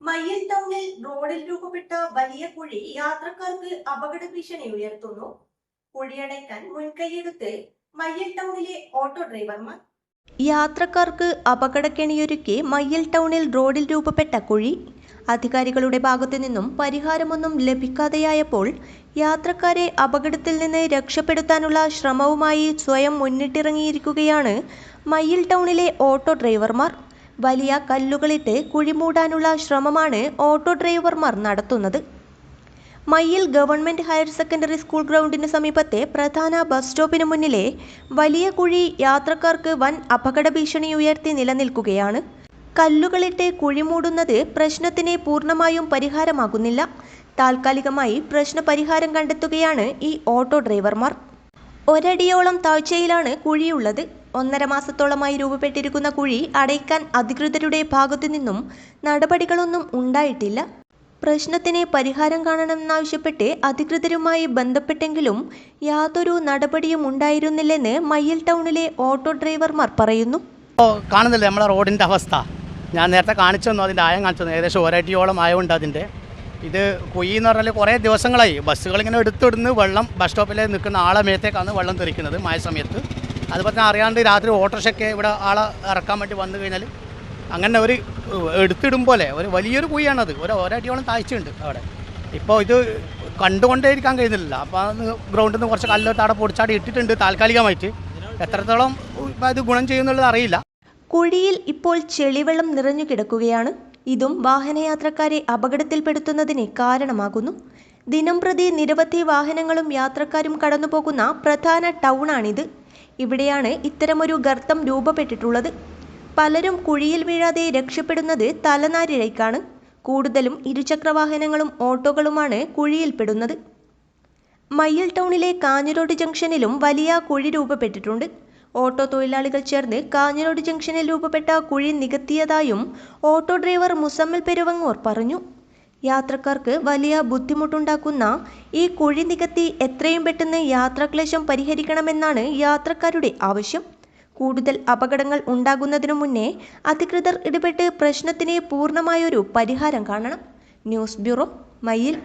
മയ്യിൽ ടൗണിൽ റോഡിൽ രൂപപ്പെട്ട വലിയ കുഴി യാത്രക്കാർക്ക് അപകട ഭീഷണി ഉയർത്തുന്നു. കുഴിയടയ്ക്കാൻ മുൻകൈയെടുത്ത് മയ്യിൽ ടൗണിലെ ഓട്ടോ ഡ്രൈവർമാർ. യാത്രക്കാർക്ക് അപകടക്കെണിയൊരുക്കി മയ്യിൽ ടൗണിൽ റോഡിൽ രൂപപ്പെട്ട കുഴി. അധികാരികളുടെ ഭാഗത്തു നിന്നും പരിഹാരമൊന്നും ലഭിക്കാതെയായപ്പോൾ യാത്രക്കാരെ അപകടത്തിൽ നിന്ന് രക്ഷപ്പെടുത്താനുള്ള ശ്രമവുമായി സ്വയം മുന്നിട്ടിറങ്ങിയിരിക്കുകയാണ് മയ്യിൽ ടൗണിലെ ഓട്ടോ ഡ്രൈവർമാർ. വലിയ കല്ലുകളിട്ട് കുഴിമൂടാനുള്ള ശ്രമമാണ് ഓട്ടോ ഡ്രൈവർമാർ നടത്തുന്നത്. Mayyil government higher secondary school ഗ്രൗണ്ടിന് സമീപത്തെ പ്രധാന ബസ് സ്റ്റോപ്പിന് മുന്നിലെ വലിയ കുഴി യാത്രക്കാർക്ക് വൻ അപകട ഭീഷണി ഉയർത്തി നിലനിൽക്കുകയാണ്. കല്ലുകളിട്ട് കുഴിമൂടുന്നത് പ്രശ്നത്തിന് പൂർണമായും പരിഹാരമാകുന്നില്ല. താൽക്കാലികമായി പ്രശ്ന കണ്ടെത്തുകയാണ് ഈ ഓട്ടോ ഡ്രൈവർമാർ. ഒരടിയോളം താഴ്ചയിലാണ് കുഴിയുള്ളത്. ഒന്നര മാസത്തോളമായി രൂപപ്പെട്ടിരിക്കുന്ന കുഴി അടയ്ക്കാൻ അധികൃതരുടെ ഭാഗത്തു നിന്നും നടപടികളൊന്നും ഉണ്ടായിട്ടില്ല. പ്രശ്നത്തിന് പരിഹാരം കാണണമെന്നാവശ്യപ്പെട്ട് അധികൃതരുമായി ബന്ധപ്പെട്ടെങ്കിലും യാതൊരു നടപടിയും ഉണ്ടായിരുന്നില്ലെന്ന് മയ്യിൽ ടൗണിലെ ഓട്ടോ ഡ്രൈവർമാർ പറയുന്നു. കാണുന്നില്ല നമ്മളെ റോഡിന്റെ അവസ്ഥ? ഞാൻ നേരത്തെ കാണിച്ചു തന്നു അതിന്റെ ആയം കാണിച്ചു തന്നു. ഏകദേശം ഒരടിയോളം ആയമുണ്ട് അതിന്റെ ഇത് കുഴി എന്ന് പറഞ്ഞാൽ കുറേ ദിവസങ്ങളായി. ബസ്സുകളിങ്ങനെ എടുത്തിടുന്ന് വെള്ളം ബസ് സ്റ്റോപ്പിൽ നിൽക്കുന്ന ആളെ മേത്തേക്കാണ് വെള്ളം തെറിക്കുന്നത് മഴ സമയത്ത്. അതുപോലെ തന്നെ അറിയാണ്ട് രാത്രി ഓട്ടോറിക്ഷയൊക്കെ ഇവിടെ ആളെ ഇറക്കാൻ വേണ്ടി വന്നു കഴിഞ്ഞാൽ അങ്ങനെ ഒരു എടുത്തിടും പോലെ ഒരു വലിയൊരു കുഴിയാണത്. ഒരു ഒരടിയോളം താഴ്ചയുണ്ട് അവിടെ. ഇപ്പോൾ ഇത് കണ്ടുകൊണ്ടേ ഇരിക്കാൻ കഴിയുന്നില്ല. അപ്പോൾ അത് ഗ്രൗണ്ടിൽ നിന്ന് കുറച്ച് കല്ലോട്ട് അവിടെ പൊടിച്ചാടി ഇട്ടിട്ടുണ്ട് താൽക്കാലികമായിട്ട്. എത്രത്തോളം ഇത് ഗുണം ചെയ്യുന്നുള്ളത് അറിയില്ല. കുഴിയിൽ ഇപ്പോൾ ചെളിവെള്ളം നിറഞ്ഞു കിടക്കുകയാണ്. ഇതും വാഹനയാത്രക്കാരെ അപകടത്തിൽപ്പെടുത്തുന്നതിന് കാരണമാകുന്നു. ദിനംപ്രതി നിരവധി വാഹനങ്ങളും യാത്രക്കാരും കടന്നുപോകുന്ന പ്രധാന ടൗണാണിത്. ഇവിടെയാണ് ഇത്തരമൊരു ഗർത്തം രൂപപ്പെട്ടിട്ടുള്ളത്. പലരും കുഴിയിൽ വീഴാതെ രക്ഷപ്പെടുന്നത് തലനാരിഴയ്ക്കാണ്. കൂടുതലും ഇരുചക്രവാഹനങ്ങളും ഓട്ടോകളുമാണ് കുഴിയിൽപ്പെടുന്നത് മയ്യിൽ ടൗണിലെ കാഞ്ഞിരോട് ജംഗ്ഷനിലും വലിയ കുഴി രൂപപ്പെട്ടിട്ടുണ്ട്. ഓട്ടോ തൊഴിലാളികൾ ചേർന്ന് കാഞ്ഞിരോട് ജംഗ്ഷനിൽ രൂപപ്പെട്ട കുഴി നികത്തിയതായും ഓട്ടോ ഡ്രൈവർ മുസമ്മിൽ പെരുവങ്ങൂർ പറഞ്ഞു. യാത്രക്കാർക്ക് വലിയ ബുദ്ധിമുട്ടുണ്ടാക്കുന്ന ഈ കുഴി നികത്തി എത്രയും പെട്ടെന്ന് യാത്രാക്ലേശം പരിഹരിക്കണമെന്നാണ് യാത്രക്കാരുടെ ആവശ്യം. കൂടുതൽ അപകടങ്ങൾ ഉണ്ടാകുന്നതിനു മുന്നേ അധികൃതർ ഇടപെട്ട് പ്രശ്നത്തിന് പൂർണമായൊരു പരിഹാരം കാണണം. News bureau Mayyil